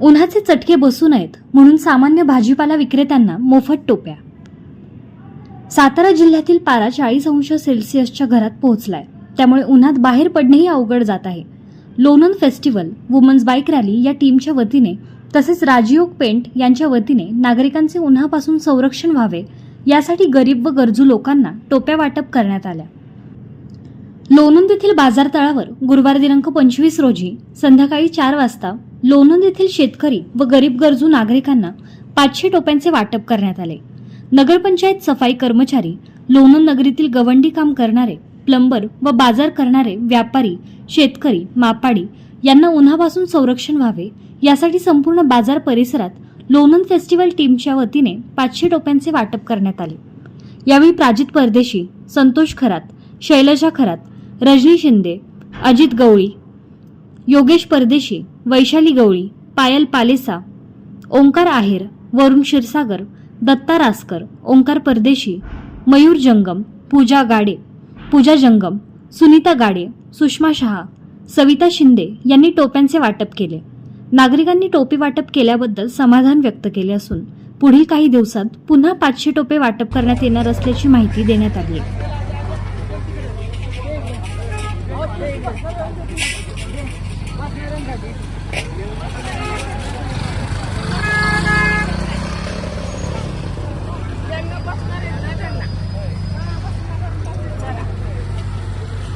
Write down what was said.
उन्हाचे चटके बसू नयेत म्हणून सामान्य भाजीपाला विक्रेत्यांना मोफत टोप्या. सातारा जिल्ह्यातील पारा चाळीस अंश सेल्सिअसच्या घरात पोहोचलाय. त्यामुळे उन्हात बाहेर पडणेही अवघड जात आहे. लोनन फेस्टिवल वुमन्स बाईक रॅली या टीमच्या वतीने तसेच राजयोग पेंट यांच्या वतीने नागरिकांचे उन्हापासून संरक्षण व्हावे यासाठी गरीब व गरजू लोकांना टोप्या वाटप करण्यात आल्या. लोणंद येथील बाजार तळावर गुरुवार दिनांक पंचवीस रोजी संध्याकाळी चार वाजता लोणंद येथील शेतकरी व गरीब गरजू नागरिकांना पाचशे टोप्यांचे वाटप करण्यात आले. नगरपंचायत सफाई कर्मचारी लोणंद नगरीतील गवंडी काम करणारे प्लंबर व बाजार करणारे व्यापारी शेतकरी मापाडी यांना उन्हापासून संरक्षण व्हावे यासाठी संपूर्ण बाजार परिसरात लोणंद फेस्टिवल टीमच्या वतीने पाचशे टोप्यांचे वाटप करण्यात आले. यावेळी प्राजित परदेशी संतोष खरात शैलजा खरात रजनी शिंदे अजित गवळी योगेश परदेशी वैशाली गवळी पायल पालेसा ओंकार आहेर वरुण क्षीरसागर दत्ता रासकर ओंकार परदेशी मयूर जंगम पूजा गाडे पूजा जंगम सुनीता गाडे सुषमा शहा सविता शिंदे यांनी टोप्यांचे वाटप केले. नागरिकांनी टोपी वाटप केल्याबद्दल समाधान व्यक्त केले असून पुढील काही दिवसात पुन्हा पाचशे टोपे वाटप करण्यात येणार असल्याची माहिती देण्यात आली Thank you.